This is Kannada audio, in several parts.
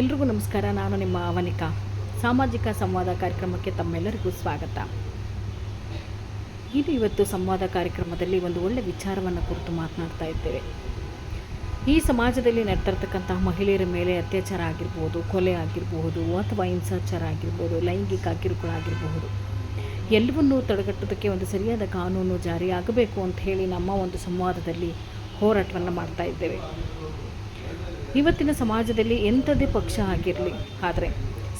ಎಲ್ರಿಗೂ ನಮಸ್ಕಾರ, ನಾನು ನಿಮ್ಮ ಅವನಿಕಾ. ಸಾಮಾಜಿಕ ಸಂವಾದ ಕಾರ್ಯಕ್ರಮಕ್ಕೆ ತಮ್ಮೆಲ್ಲರಿಗೂ ಸ್ವಾಗತ. ಇದು ಇವತ್ತು ಸಂವಾದ ಕಾರ್ಯಕ್ರಮದಲ್ಲಿ ಒಂದು ಒಳ್ಳೆಯ ವಿಚಾರವನ್ನು ಕುರಿತು ಮಾತನಾಡ್ತಾ ಇದ್ದೇವೆ. ಈ ಸಮಾಜದಲ್ಲಿ ನಡೆದಿರ್ತಕ್ಕಂತಹ ಮಹಿಳೆಯರ ಮೇಲೆ ಅತ್ಯಾಚಾರ ಆಗಿರ್ಬೋದು, ಕೊಲೆ ಆಗಿರಬಹುದು ಅಥವಾ ಹಿಂಸಾಚಾರ ಆಗಿರ್ಬೋದು, ಲೈಂಗಿಕ ಕಿರುಕುಳ ಆಗಿರಬಹುದು. ಎಲ್ಲವನ್ನೂ ತಡೆಗಟ್ಟೋದಕ್ಕೆ ಒಂದು ಸರಿಯಾದ ಕಾನೂನು ಜಾರಿಯಾಗಬೇಕು ಅಂತ ಹೇಳಿ ನಮ್ಮ ಒಂದು ಸಂವಾದದಲ್ಲಿ ಹೋರಾಟವನ್ನು ಮಾಡ್ತಾ ಇದ್ದೇವೆ. ಇವತ್ತಿನ ಸಮಾಜದಲ್ಲಿ ಎಂಥದೇ ಪಕ್ಷ ಆಗಿರಲಿ, ಆದರೆ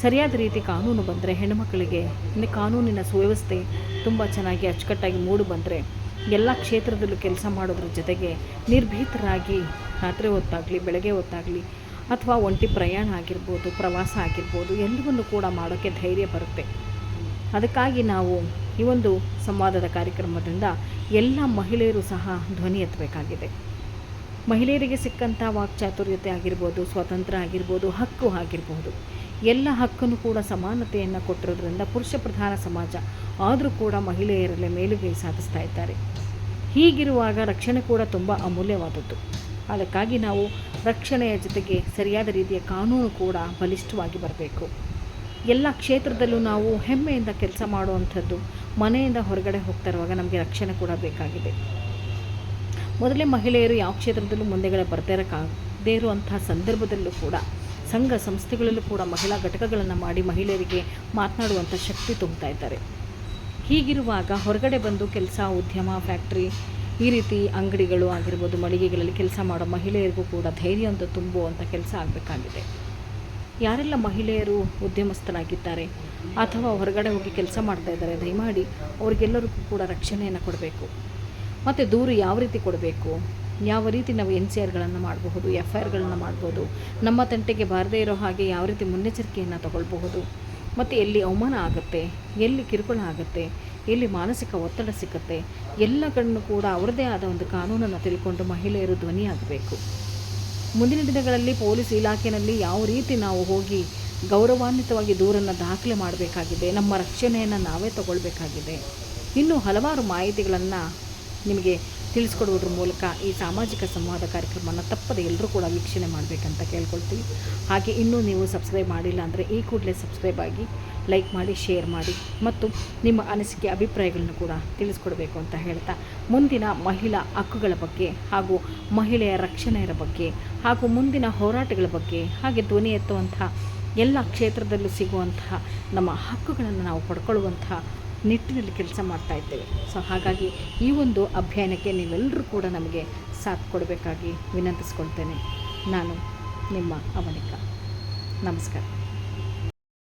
ಸರಿಯಾದ ರೀತಿ ಕಾನೂನು ಬಂದರೆ ಹೆಣ್ಣುಮಕ್ಕಳಿಗೆ ಕಾನೂನಿನ ಸುವ್ಯವಸ್ಥೆ ತುಂಬ ಚೆನ್ನಾಗಿ ಅಚ್ಚುಕಟ್ಟಾಗಿ ಮೂಡು ಬಂದರೆ ಎಲ್ಲ ಕ್ಷೇತ್ರದಲ್ಲೂ ಕೆಲಸ ಮಾಡೋದ್ರ ಜೊತೆಗೆ ನಿರ್ಭೀತರಾಗಿ ರಾತ್ರಿ ಹೊತ್ತಾಗಲಿ, ಬೆಳಗ್ಗೆ ಹೊತ್ತಾಗಲಿ, ಅಥವಾ ಒಂಟಿ ಪ್ರಯಾಣ ಆಗಿರ್ಬೋದು, ಪ್ರವಾಸ ಆಗಿರ್ಬೋದು, ಎಲ್ಲವನ್ನು ಕೂಡ ಮಾಡೋಕ್ಕೆ ಧೈರ್ಯ ಬರುತ್ತೆ. ಅದಕ್ಕಾಗಿ ನಾವು ಈ ಒಂದು ಸಂವಾದದ ಕಾರ್ಯಕ್ರಮದಿಂದ ಎಲ್ಲ ಮಹಿಳೆಯರು ಸಹ ಧ್ವನಿ ಎತ್ತಬೇಕಾಗಿದೆ. ಮಹಿಳೆಯರಿಗೆ ಸಿಕ್ಕಂಥ ವಾಕ್ಚಾತುರ್ಯತೆ ಆಗಿರ್ಬೋದು, ಸ್ವಾತಂತ್ರ್ಯ ಆಗಿರ್ಬೋದು, ಹಕ್ಕು ಆಗಿರ್ಬೋದು. ಎಲ್ಲ ಹಕ್ಕನ್ನು ಕೂಡ ಸಮಾನತೆಯನ್ನು ಕೊಟ್ಟಿರೋದ್ರಿಂದ ಪುರುಷ ಪ್ರಧಾನ ಸಮಾಜ ಆದರೂ ಕೂಡ ಮಹಿಳೆಯರಲ್ಲೇ ಮೇಲುಗೈ ಸಾಧಿಸ್ತಾ ಇದ್ದಾರೆ. ಹೀಗಿರುವಾಗ ರಕ್ಷಣೆ ಕೂಡ ತುಂಬ ಅಮೂಲ್ಯವಾದದ್ದು. ಅದಕ್ಕಾಗಿ ನಾವು ರಕ್ಷಣೆಯ ಜೊತೆಗೆ ಸರಿಯಾದ ರೀತಿಯ ಕಾನೂನು ಕೂಡ ಬಲಿಷ್ಠವಾಗಿ ಬರಬೇಕು. ಎಲ್ಲ ಕ್ಷೇತ್ರದಲ್ಲೂ ನಾವು ಹೆಮ್ಮೆಯಿಂದ ಕೆಲಸ ಮಾಡುವಂಥದ್ದು ಮನೆಯಿಂದ ಹೊರಗಡೆ ಹೋಗ್ತಾ ಇರುವಾಗ ನಮಗೆ ರಕ್ಷಣೆ ಕೂಡ ಬೇಕಾಗಿದೆ. ಮೊದಲೇ ಮಹಿಳೆಯರು ಯಾವ ಕ್ಷೇತ್ರದಲ್ಲೂ ಮುಂದೆಗಡೆ ಬರ್ತಾ ಇರೋಕ್ಕಾಗದೇ ಇರುವಂತಹ ಸಂದರ್ಭದಲ್ಲೂ ಕೂಡ, ಸಂಘ ಸಂಸ್ಥೆಗಳಲ್ಲೂ ಕೂಡ ಮಹಿಳಾ ಘಟಕಗಳನ್ನು ಮಾಡಿ ಮಹಿಳೆಯರಿಗೆ ಮಾತನಾಡುವಂಥ ಶಕ್ತಿ ತುಂಬ್ತಾ ಇದ್ದಾರೆ. ಹೀಗಿರುವಾಗ ಹೊರಗಡೆ ಬಂದು ಕೆಲಸ, ಉದ್ಯಮ, ಫ್ಯಾಕ್ಟ್ರಿ ಈ ರೀತಿ ಅಂಗಡಿಗಳು ಆಗಿರ್ಬೋದು, ಮಳಿಗೆಗಳಲ್ಲಿ ಕೆಲಸ ಮಾಡೋ ಮಹಿಳೆಯರಿಗೂ ಕೂಡ ಧೈರ್ಯ ಅಂತ ತುಂಬುವಂಥ ಕೆಲಸ ಆಗಬೇಕಾಗಿದೆ. ಯಾರೆಲ್ಲ ಮಹಿಳೆಯರು ಉದ್ಯಮಸ್ಥರಾಗಿದ್ದಾರೆ ಅಥವಾ ಹೊರಗಡೆ ಹೋಗಿ ಕೆಲಸ ಮಾಡ್ತಾ ಇದ್ದಾರೆ, ದಯಮಾಡಿ ಅವರಿಗೆಲ್ಲರಿಗೂ ಕೂಡ ರಕ್ಷಣೆಯನ್ನು ಕೊಡಬೇಕು. ಮತ್ತು ದೂರು ಯಾವ ರೀತಿ ಕೊಡಬೇಕು? ಯಾವ ರೀತಿ ನಾವು ಎನ್ ಸಿ ಆರ್ಗಳನ್ನು ಮಾಡಬಹುದು? ಎಫ್ ಐ ಆರ್ಗಳನ್ನು ಮಾಡ್ಬೋದು ನಮ್ಮ ತಂಟೆಗೆ ಬಾರದೇ ಇರೋ ಹಾಗೆ ಯಾವ ರೀತಿ ಮುನ್ನೆಚ್ಚರಿಕೆಯನ್ನು ತಗೊಳ್ಬಹುದು? ಮತ್ತು ಎಲ್ಲಿ ಅವಮಾನ ಆಗುತ್ತೆ? ಎಲ್ಲಿ ಕಿರುಕುಳ ಆಗುತ್ತೆ? ಎಲ್ಲಿ ಮಾನಸಿಕ ಒತ್ತಡ ಸಿಕ್ಕತ್ತೆ? ಎಲ್ಲಗಳನ್ನು ಕೂಡ ಅವರದೇ ಆದ ಒಂದು ಕಾನೂನನ್ನು ತಿಳ್ಕೊಂಡು ಮಹಿಳೆಯರು ಧ್ವನಿಯಾಗಬೇಕು. ಮುಂದಿನ ದಿನಗಳಲ್ಲಿ ಪೊಲೀಸ್ ಇಲಾಖೆಯಲ್ಲಿ ಯಾವ ರೀತಿ ನಾವು ಹೋಗಿ ಗೌರವಾನ್ವಿತವಾಗಿ ದೂರನ್ನು ದಾಖಲೆ ಮಾಡಬೇಕಾಗಿದೆ? ನಮ್ಮ ರಕ್ಷಣೆಯನ್ನು ನಾವೇ ತಗೊಳ್ಬೇಕಾಗಿದೆ? ಇನ್ನೂ ಹಲವಾರು ಮಾಹಿತಿಗಳನ್ನು ನಿಮಗೆ ತಿಳಿಸ್ಕೊಡೋದ್ರ ಮೂಲಕ ಈ ಸಾಮಾಜಿಕ ಸಂವಾದ ಕಾರ್ಯಕ್ರಮವನ್ನು ತಪ್ಪದೆ ಎಲ್ಲರೂ ಕೂಡ ವೀಕ್ಷಣೆ ಮಾಡಬೇಕಂತ ಕೇಳ್ಕೊಳ್ತೀವಿ. ಹಾಗೆ ಇನ್ನೂ ನೀವು ಸಬ್ಸ್ಕ್ರೈಬ್ ಮಾಡಿಲ್ಲ ಅಂದರೆ ಈ ಕೂಡಲೇ ಸಬ್ಸ್ಕ್ರೈಬ್ ಆಗಿ, ಲೈಕ್ ಮಾಡಿ, ಶೇರ್ ಮಾಡಿ ಮತ್ತು ನಿಮ್ಮ ಅನಿಸಿಕೆ, ಅಭಿಪ್ರಾಯಗಳನ್ನು ಕೂಡ ತಿಳಿಸ್ಕೊಡ್ಬೇಕು ಅಂತ ಹೇಳ್ತಾ ಮುಂದಿನ ಮಹಿಳಾ ಹಕ್ಕುಗಳ ಬಗ್ಗೆ ಹಾಗೂ ಮಹಿಳೆಯ ರಕ್ಷಣೆಯರ ಬಗ್ಗೆ ಹಾಗೂ ಮುಂದಿನ ಹೋರಾಟಗಳ ಬಗ್ಗೆ ಹಾಗೆ ಧ್ವನಿ ಎತ್ತುವಂಥ ಎಲ್ಲ ಕ್ಷೇತ್ರದಲ್ಲೂ ಸಿಗುವಂತಹ ನಮ್ಮ ಹಕ್ಕುಗಳನ್ನು ನಾವು ಪಡ್ಕೊಳ್ಳುವಂತಹ ನಿಟ್ಟಿನಲ್ಲಿ ಕೆಲಸ ಮಾಡ್ತಾ ಇದ್ದೇವೆ. ಸೊ ಹಾಗಾಗಿ ಈ ಒಂದು ಅಭಿಯಾನಕ್ಕೆ ನೀವೆಲ್ಲರೂ ಕೂಡ ನಮಗೆ ಸಾಥ್ ಕೊಡಬೇಕಾಗಿ ವಿನಂತಿಸ್ಕೊಳ್ತೇನೆ. ನಾನು ನಿಮ್ಮ ಅವನಿಕ. ನಮಸ್ಕಾರ.